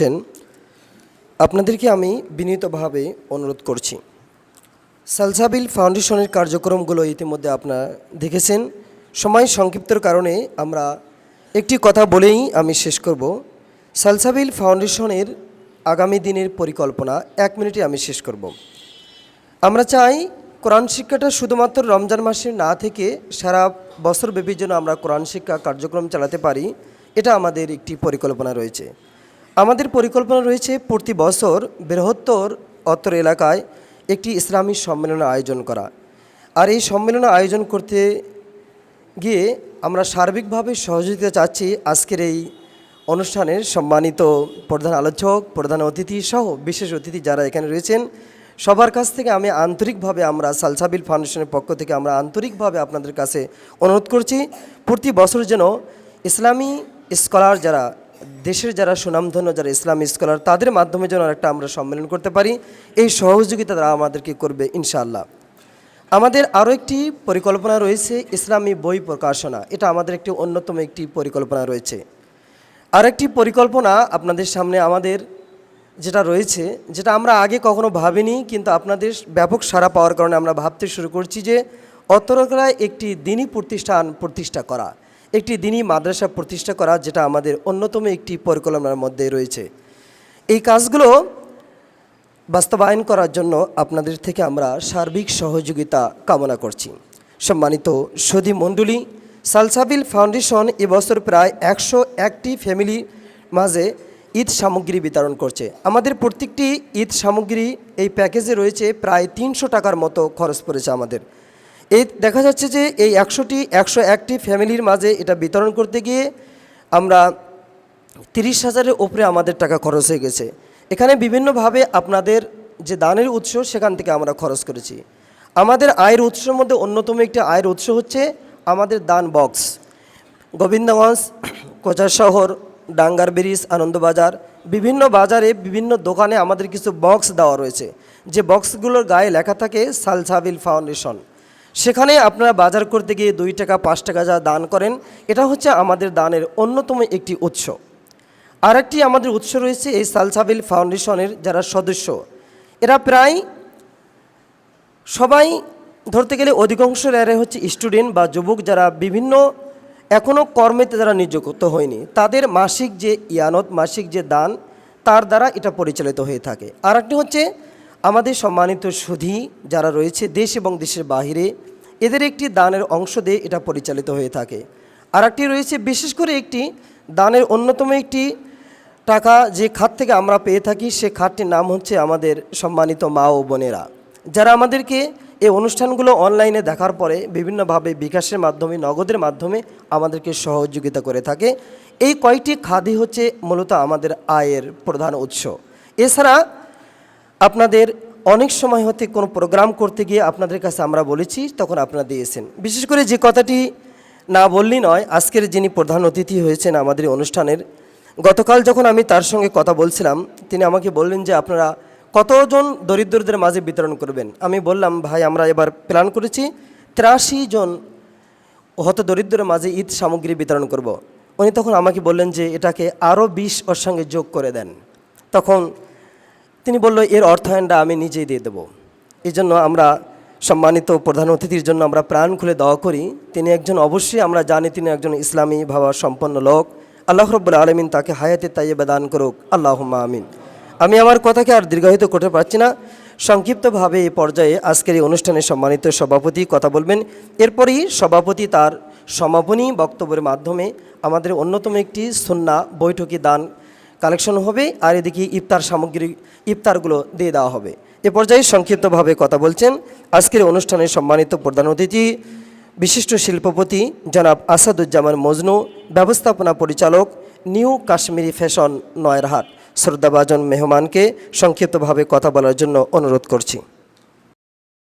করছেন আপনাদেরকে আমি বিনীতভাবে অনুরোধ করছি। সালসাবিল ফাউন্ডেশনের কার্যক্রমগুলো ইতিমধ্যে আপনারা দেখেছেন। সময় সংক্ষিপ্তর কারণে আমরা একটি কথা বলেই আমি শেষ করব। সালসাবিল ফাউন্ডেশনের আগামী দিনের পরিকল্পনা, এক মিনিটে আমি শেষ করব। আমরা চাই কোরআন শিক্ষাটা শুধুমাত্র রমজান মাসে না থেকে সারা বছর বছরব্যাপী যেন আমরা কোরআন শিক্ষা কার্যক্রম চালাতে পারি, এটা আমাদের একটি পরিকল্পনা রয়েছে। আমাদের পরিকল্পনা রয়েছে প্রতি বছর বৃহত্তর অত্তর এলাকায় একটি ইসলামী সম্মেলন আয়োজন করা। আর এই সম্মেলন আয়োজন করতে গিয়ে আমরা সার্বিকভাবে সহযোগিতা চাচ্ছি আজকের এই অনুষ্ঠানের সম্মানিত প্রধান আলোচক, প্রধান অতিথি সহ বিশেষ অতিথি যারা এখানে রয়েছেন। সবার কাছ থেকে আমি আন্তরিকভাবে আমরা সালসাবিল ফাউন্ডেশনের পক্ষ থেকে আমরা আন্তরিকভাবে আপনাদের কাছে অনুরোধ করছি, প্রতি বছর যেন ইসলামী স্কলার যারা দেশের যারা সুনামধন্য, যারা ইসলামী স্কলার, তাদের মাধ্যমে যেন একটা আমরা সম্মেলন করতে পারি। এই সহযোগিতা তারা আমাদেরকে করবে, ইনশাআল্লাহ। আমাদের আরও একটি পরিকল্পনা রয়েছে, ইসলামী বই প্রকাশনা। এটা আমাদের একটি অন্যতম একটি পরিকল্পনা রয়েছে। আর একটি পরিকল্পনা আপনাদের সামনে আমাদের যেটা রয়েছে, যেটা আমরা আগে কখনো ভাবিনি, কিন্তু আপনাদের ব্যাপক সাড়া পাওয়ার কারণে আমরা ভাবতে শুরু করছি যে অতরকরায় একটি দিনী প্রতিষ্ঠান প্রতিষ্ঠা করা। একটি দিনী মাদ্রাসা প্রতিষ্ঠা করা, যেটা আমাদের অন্যতম একটি পরিকল্পনার মধ্যে রয়েছে। এই কাজগুলো বাস্তবায়ন করার জন্য আপনাদের থেকে আমরা সার্বিক সহযোগিতা কামনা করছি। সম্মানিত সদী মণ্ডলী, সালসাবিল ফাউন্ডেশন এবছর প্রায় একশো একটি ফ্যামিলি মাঝে ঈদ সামগ্রী বিতরণ করছে। আমাদের প্রত্যেকটি ঈদ সামগ্রী এই প্যাকেজে রয়েছে প্রায় তিনশো টাকার মতো খরচ পড়েছে আমাদের। এই দেখা যাচ্ছে যে এই একশোটি, একশো একটি ফ্যামিলির মাঝে এটা বিতরণ করতে গিয়ে আমরা তিরিশ হাজারের ওপরে আমাদের টাকা খরচ হয়ে গেছে। এখানে বিভিন্নভাবে আপনাদের যে দানের উৎস সেখান থেকে আমরা খরচ করেছি। আমাদের আয়ের উৎসের মধ্যে অন্যতম একটি আয়ের উৎস হচ্ছে আমাদের দান বক্স। গোবিন্দগঞ্জ, কোচার শহর, ডাঙ্গার ব্রিজ, আনন্দবাজার, বিভিন্ন বাজারে বিভিন্ন দোকানে আমাদের কিছু বক্স দেওয়া রয়েছে। যে বক্সগুলোর গায়ে লেখা থাকে সালসাবিল ফাউন্ডেশন। সেখানে আপনারা বাজার করতে গিয়ে দুই টাকা, পাঁচ টাকা যা দান করেন, এটা হচ্ছে আমাদের দানের অন্যতম একটি উৎস। আরেকটি আমাদের উৎস রয়েছে এই সালসাবিল ফাউন্ডেশনের যারা সদস্য। এরা প্রায় সবাই ধরতে গেলে অধিকাংশ এরা হচ্ছে স্টুডেন্ট বা যুবক যারা বিভিন্ন এখনও কর্মেতে যারা নিযুক্ত হয়নি। তাদের মাসিক যে ইয়ানত, মাসিক যে দান, তার দ্বারা এটা পরিচালিত হয়ে থাকে। আর একটি হচ্ছে আমাদের সম্মানিত সুধী যারা রয়েছে দেশ এবং দেশের বাহিরে, এদের একটি দানের অংশ দিয়ে এটা পরিচালিত হয়ে থাকে। আর একটি রয়েছে বিশেষ করে একটি দানের অন্যতম একটি টাকা যে খাত থেকে আমরা পেয়ে থাকি, সে খাতটির নাম হচ্ছে আমাদের সম্মানিত মা ও বোনেরা। যারা আমাদেরকে এই অনুষ্ঠানগুলো অনলাইনে দেখার পরে বিভিন্নভাবে বিকাশের মাধ্যমে, নগদের মাধ্যমে আমাদেরকে সহযোগিতা করে থাকে। এই কয়েকটি খাদই হচ্ছে মূলত আমাদের আয়ের প্রধান উৎস। এছাড়া আপনাদের অনেক সময় হতে কোনো প্রোগ্রাম করতে গিয়ে আপনাদের কাছে আমরা বলেছি, তখন আপনারা দিয়েছেন। বিশেষ করে যে কথাটি না বললেই নয়, আজকের যিনি প্রধান অতিথি হয়েছেন আমাদের অনুষ্ঠানের, গতকাল যখন আমি তার সঙ্গে কথা বলছিলাম, তিনি আমাকে বললেন যে আপনারা কতজন দরিদ্রদের মাঝে বিতরণ করবেন। আমি বললাম, ভাই, আমরা এবার প্ল্যান করেছি তিরাশি জন হত দরিদ্রের মাঝে ঈদ সামগ্রী বিতরণ করব। উনি তখন আমাকে বললেন যে এটাকে আরও বিশ ওর সঙ্গে যোগ করে দেন। তখন তিনি বলল, এর অর্থায়নটা আমি নিজেই দিয়ে দেবো। এই জন্য আমরা সম্মানিত প্রধান অতিথির জন্য আমরা প্রাণ খুলে দোয়া করি। তিনি একজন অবশ্যই আমরা জানি তিনি একজন ইসলামী ভাবা সম্পন্ন লোক। আল্লাহ রব্বুল আলমিন তাকে হায়াতে তাইয়ে দান করুক। আল্লাহ আমিন। আমি আমার কথাকে আর দীর্ঘায়িত করতে পারছি না। সংক্ষিপ্তভাবে এই পর্যায়ে আজকের এই অনুষ্ঠানে সম্মানিত সভাপতি কথা বলবেন। এরপরই সভাপতি তার সমাপনী বক্তব্যের মাধ্যমে আমাদের অন্যতম একটি সন্না বৈঠকি দান কালেকশন হবে আর এদিকে ইফতার সামগ্রী, ইফতারগুলো দিয়ে দেওয়া হবে। এ পর্যায়ে সংক্ষিপ্তভাবে কথা বলছেন আজকের অনুষ্ঠানে সম্মানিত প্রধান অতিথি, বিশিষ্ট শিল্পপতি জনাব আসাদুজ্জামান মজনু, ব্যবস্থাপনা পরিচালক নিউ কাশ্মীরি ফ্যাশন নয়রহাট। শ্রদ্ধাভাজন মেহমানকে সংক্ষিপ্তভাবে কথা বলার জন্য অনুরোধ করছি।